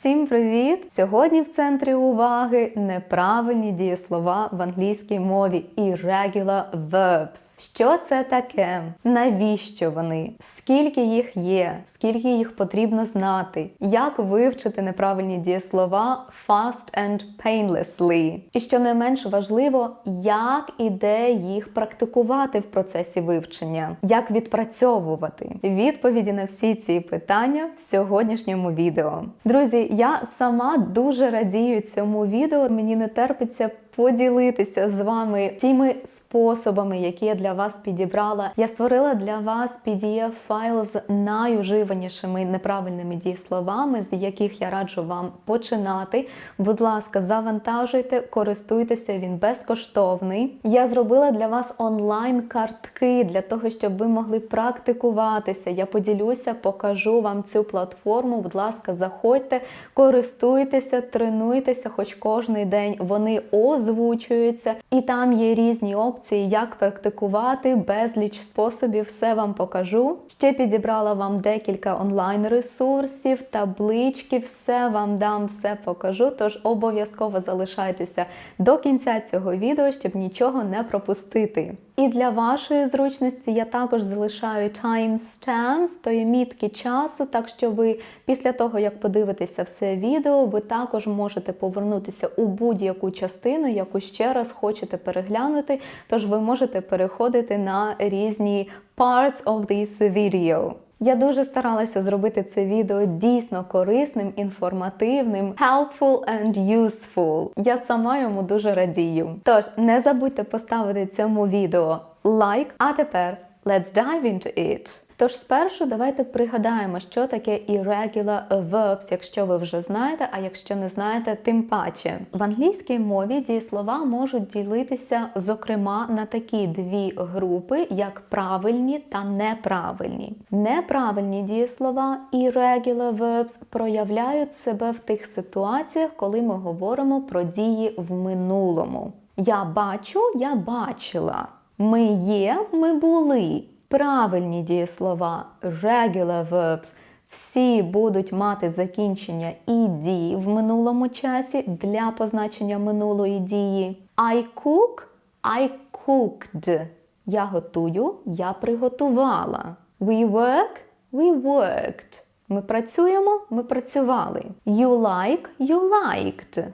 Всім привіт! Сьогодні в центрі уваги неправильні дієслова в англійській мові irregular verbs. Що це таке? Навіщо вони? Скільки їх є? Скільки їх потрібно знати? Як вивчити неправильні дієслова fast and painlessly? І що не менш важливо, як і де їх практикувати в процесі вивчення, як відпрацьовувати? Відповіді на всі ці питання в сьогоднішньому відео. Друзі, я сама дуже радію цьому відео. Мені не терпиться поділитися з вами тими способами, які я для вас підібрала. Я створила для вас pdf файл з найуживанішими неправильними дієсловами, з яких я раджу вам починати. Будь ласка, завантажуйте, користуйтеся, він безкоштовний. Я зробила для вас онлайн-картки для того, щоб ви могли практикуватися. Я поділюся, покажу вам цю платформу. Будь ласка, заходьте, користуйтеся, тренуйтеся, хоч кожний день. Вони озвучуються, і там є різні опції, як практикувати, безліч способів, все вам покажу. Ще підібрала вам декілька онлайн-ресурсів, таблички, все вам дам, все покажу. Тож обов'язково залишайтеся до кінця цього відео, щоб нічого не пропустити. І для вашої зручності я також залишаю timestamps, то є мітки часу, так що ви після того, як подивитеся все відео, ви також можете повернутися у будь-яку частину, яку ще раз хочете переглянути. Тож ви можете переходити на різні parts of this video. Я дуже старалася зробити це відео дійсно корисним, інформативним, helpful and useful. Я сама йому дуже радію. Тож не забудьте поставити цьому відео лайк, а тепер let's dive into it. Тож спершу давайте пригадаємо, що таке irregular verbs, якщо ви вже знаєте, а якщо не знаєте, тим паче. В англійській мові дієслова можуть ділитися, зокрема, на такі дві групи, як правильні та неправильні. Неправильні дієслова irregular verbs проявляють себе в тих ситуаціях, коли ми говоримо про дії в минулому. Я бачу, я бачила. Ми є, ми були. Правильні дієслова regular verbs всі будуть мати закінчення «ed» в минулому часі для позначення минулої дії. I cook, I cooked. Я готую, я приготувала. We work, we worked. Ми працюємо, ми працювали. You like, you liked.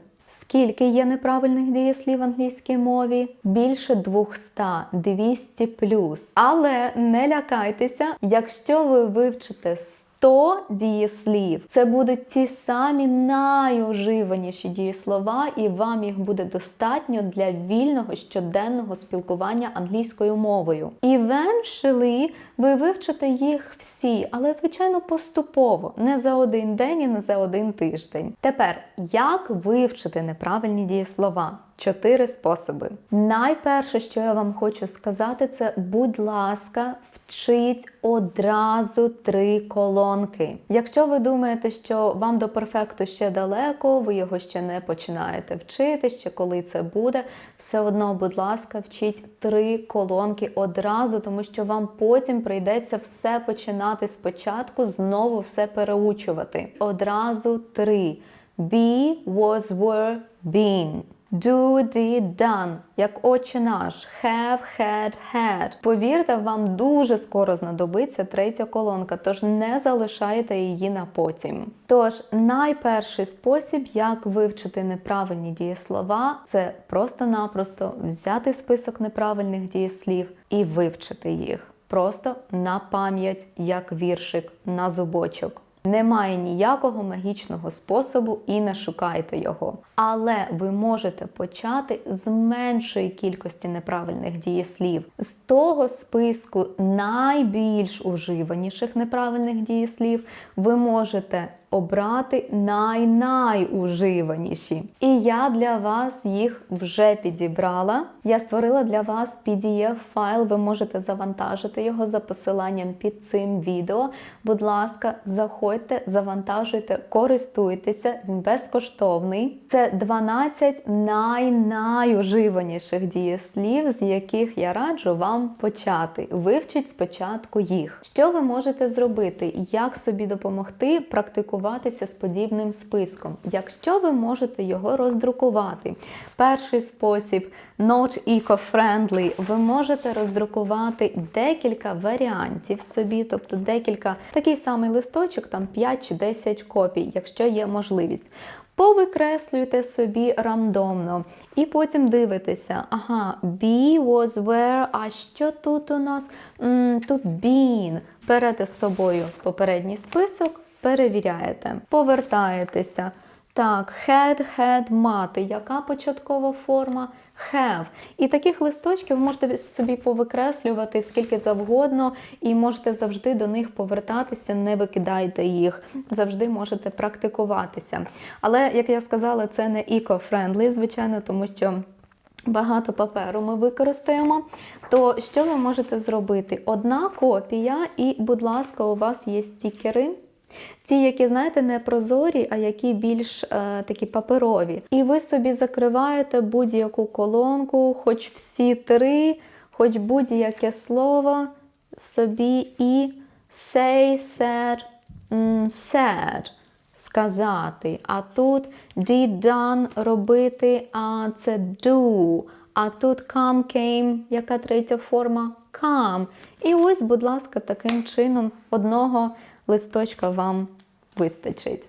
Скільки є неправильних дієслів в англійській мові? Більше 200, 200 плюс. Але не лякайтеся, якщо ви вивчите 100 дієслів, це будуть ті самі найуживаніші дієслова, і вам їх буде достатньо для вільного щоденного спілкування англійською мовою. Eventually ви вивчите їх всі, але звичайно поступово, не за один день і не за один тиждень. Тепер як вивчити неправильні дієслова? Чотири способи. Найперше, що я вам хочу сказати, це будь ласка, вчіть одразу три колонки. Якщо ви думаєте, що вам до перфекту ще далеко, ви його ще не починаєте вчити, ще коли це буде, все одно, будь ласка, вчіть три колонки одразу, тому що вам потім прийдеться все починати спочатку, знову все переучувати. Одразу три. Be, was, were, been. Do, did, done, як отче наш, have, had, had. Повірте, вам дуже скоро знадобиться третя колонка, тож не залишайте її на потім. Тож, найперший спосіб, як вивчити неправильні дієслова, це просто-напросто взяти список неправильних дієслів і вивчити їх. Просто на пам'ять, як віршик, на зубочок. Немає ніякого магічного способу і не шукайте його. Але ви можете почати з меншої кількості неправильних дієслів, з того списку найбільш уживаніших неправильних дієслів ви можете обрати най-найуживаніші. І я для вас їх вже підібрала. Я створила для вас PDF-файл, ви можете завантажити його за посиланням під цим відео. Будь ласка, заходьте, завантажуйте, користуйтеся, він безкоштовний. Це 12 най-найуживаніших дієслів, з яких я раджу вам почати. Вивчіть спочатку їх. Що ви можете зробити? Як собі допомогти практикувати? Спілкуватися з подібним списком. Якщо ви можете його роздрукувати, перший спосіб not eco-friendly, ви можете роздрукувати декілька варіантів собі, тобто декілька такий самий листочок, там 5 чи 10 копій, якщо є можливість. Повикреслюйте собі рандомно. І потім дивитеся, ага, be was where, а що тут у нас? М, тут been. Берете з собою попередній список, перевіряєте, повертаєтеся. Так, had, мати. Яка початкова форма? Have. І таких листочків можете собі повикреслювати скільки завгодно, і можете завжди до них повертатися, не викидайте їх. Завжди можете практикуватися. Але, як я сказала, це не eco-friendly, звичайно, тому що. Багато паперу ми використаємо. То що ви можете зробити? Одна копія, і, будь ласка, у вас є стікери. Ті, які, знаєте, не прозорі, а які більш е, такі паперові. І ви собі закриваєте будь-яку колонку, хоч всі три, хоч будь-яке слово собі і say, said, said сказати. А тут did, done робити, а це do. А тут come, came, яка третя форма? Come. І ось, будь ласка, таким чином одного листочка вам вистачить.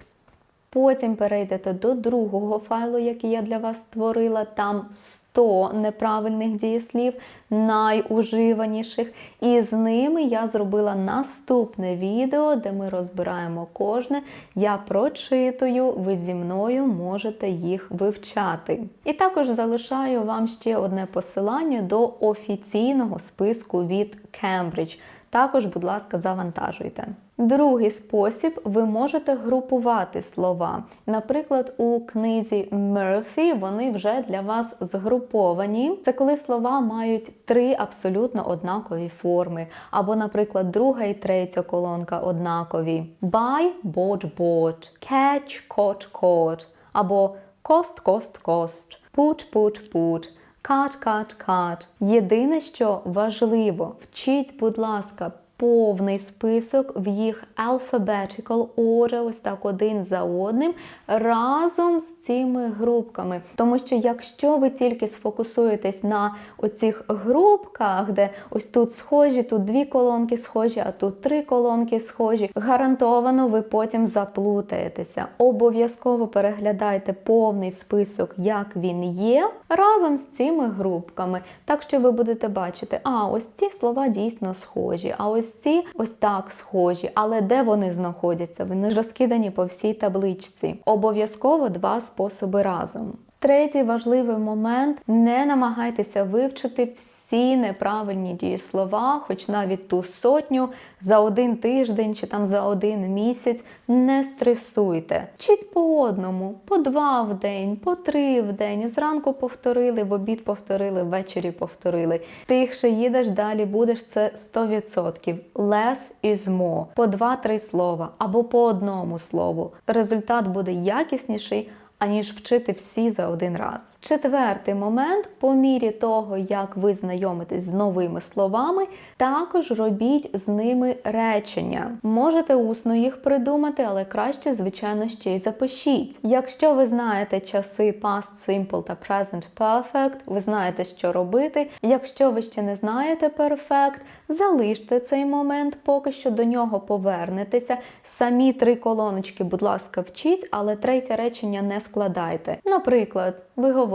Потім перейдете до другого файлу, який я для вас створила. Там 100 неправильних дієслів, найуживаніших. І з ними я зробила наступне відео, де ми розбираємо кожне. Я прочитую, ви зі мною можете їх вивчати. І також залишаю вам ще одне посилання до офіційного списку від Cambridge. Також, будь ласка, завантажуйте. Другий спосіб ви можете групувати слова. Наприклад, у книзі Мерфі вони вже для вас згруповані. Це коли слова мають три абсолютно однакові форми. Або, наприклад, друга і третя колонка однакові. Buy, bought, bought, catch, caught, caught. Або cost, cost, cost, put, put, put. Cut. Єдине, що важливо, вчіть, будь ласка, повний список в їх alphabetical order, ось так один за одним, разом з цими групками. Тому що якщо ви тільки сфокусуєтесь на оцих групках, де ось тут схожі, тут дві колонки схожі, а тут три колонки схожі, гарантовано ви потім заплутаєтеся. Обов'язково переглядайте повний список, як він є, разом з цими групками. Так що ви будете бачити, а ось ці слова дійсно схожі, а ось ці ось так схожі. Але де вони знаходяться? Вони ж розкидані по всій табличці. Обов'язково два способи разом. Третій важливий момент: не намагайтеся вивчити всі неправильні дієслова, хоч навіть ту сотню за один тиждень чи там за один місяць. Не стресуйте. Вчіть по одному, по два в день, по три в день. Зранку повторили, в обід повторили, ввечері повторили. Тихше їдеш, далі будеш це 100%. Less is more. По два-три слова або по одному слову. Результат буде якісніший аніж вчити всі за один раз. Четвертий момент, по мірі того, як ви знайомитесь з новими словами, також робіть з ними речення. Можете усно їх придумати, але краще, звичайно, ще й запишіть. Якщо ви знаєте часи past simple та present perfect, ви знаєте, що робити. Якщо ви ще не знаєте perfect, залиште цей момент, поки що до нього повернетеся. Самі три колоночки, будь ласка, вчіть, але третє речення не складайте. Наприклад, ви говорите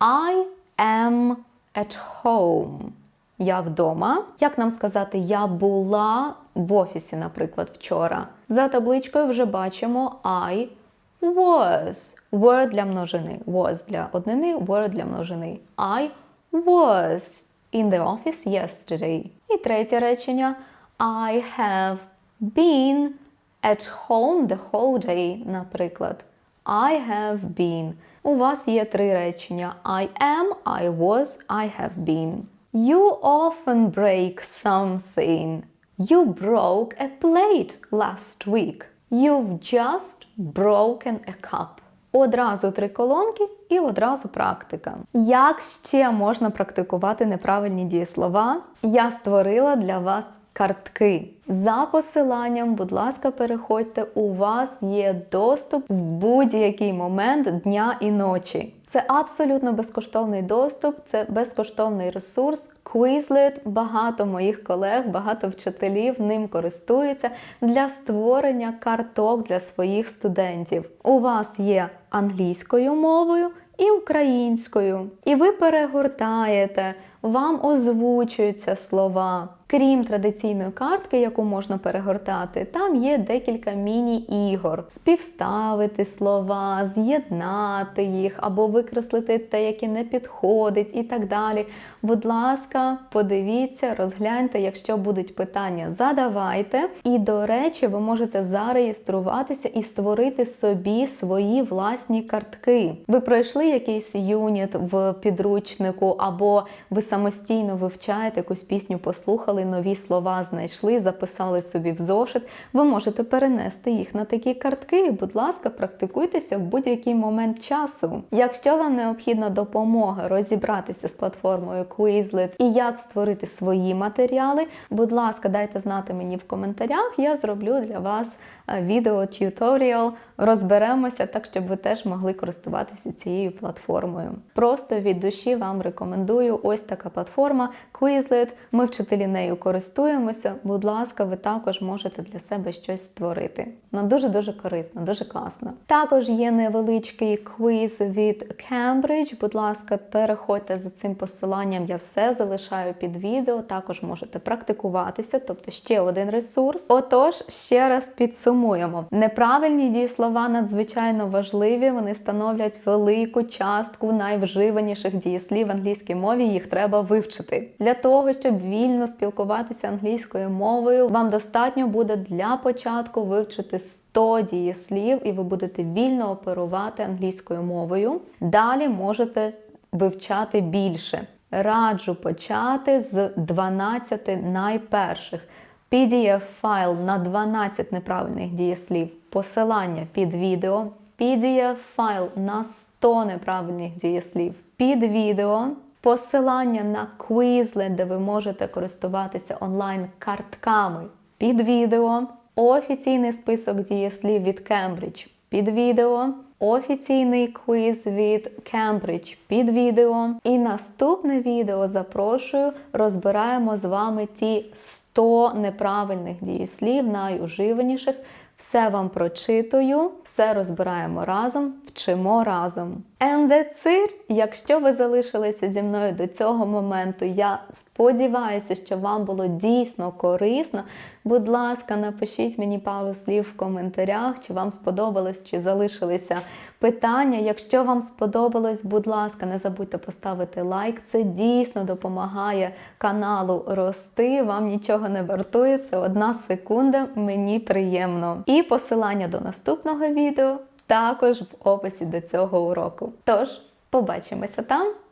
I am at home. Я вдома. Як нам сказати, я була в офісі, наприклад, вчора. За табличкою вже бачимо I was. Were для множини. Was для однини, were для множини. I was in the office yesterday. І третє речення I have been at home the whole day, наприклад. I have been. У вас є три речення: I am, I was, I have been. You often break something. You broke a plate last week. You've just broken a cup. Одразу три колонки і одразу практика. Як ще можна практикувати неправильні дієслова? Я створила для вас картки. За посиланням, будь ласка, переходьте, у вас є доступ в будь-який момент дня і ночі. Це абсолютно безкоштовний доступ, це безкоштовний ресурс. Quizlet, багато моїх колег, багато вчителів ним користуються для створення карток для своїх студентів. У вас є англійською мовою і українською. І ви перегортаєте, вам озвучуються слова. Крім традиційної картки, яку можна перегортати, там є декілька міні-ігор: співставити слова, з'єднати їх або викреслити те, яке не підходить, і так далі. Будь ласка, подивіться, розгляньте, якщо будуть питання, задавайте. І, до речі, ви можете зареєструватися і створити собі свої власні картки. Ви пройшли якийсь юніт в підручнику, або ви самостійно вивчаєте якусь пісню, послухали, нові слова знайшли, записали собі в зошит. Ви можете перенести їх на такі картки. І, будь ласка, практикуйтеся в будь-який момент часу. Якщо вам необхідна допомога розібратися з платформою Quizlet і як створити свої матеріали, будь ласка, дайте знати мені в коментарях. Я зроблю для вас відео тюторіал. Розберемося так, щоб ви теж могли користуватися цією платформою. Просто від душі вам рекомендую ось така платформа Quizlet. Ми вчителі нею користуємося. Будь ласка, ви також можете для себе щось створити. Ну дуже дуже корисно, дуже класно. Також є невеличкий квіз від Cambridge. Будь ласка, переходьте за цим посиланням. Я все залишаю під відео. Також можете практикуватися, тобто ще один ресурс. Отож, ще раз підсумуємо: неправильні дієслова надзвичайно важливі. Вони становлять велику частку найвживаніших дієслів в англійській мові. Їх треба вивчити для того, щоб вільно спілкуватися англійською мовою. Вам достатньо буде для початку вивчити 100 дієслів, і ви будете вільно оперувати англійською мовою. Далі можете вивчати більше. Раджу почати з 12 найперших. PDF-файл на 12 неправильних дієслів, посилання під відео, PDF-файл на 100 неправильних дієслів. Під відео, посилання на Quizlet, де ви можете користуватися онлайн-картками. Під відео, офіційний список дієслів від Cambridge під відео, офіційний квіз від Cambridge під відео. І наступне відео запрошую, розбираємо з вами ті 100 неправильних дієслів, найуживаніших. Все вам прочитую, все розбираємо разом, вчимо разом. It. Якщо ви залишилися зі мною до цього моменту, я сподіваюся, що вам було дійсно корисно. Будь ласка, напишіть мені пару слів в коментарях, чи вам сподобалось, чи залишилися питання. Якщо вам сподобалось, будь ласка, не забудьте поставити лайк. Це дійсно допомагає каналу рости. Вам нічого не вартує. Це одна секунда. Мені приємно. І посилання до наступного відео також в описі до цього уроку. Тож, побачимося там.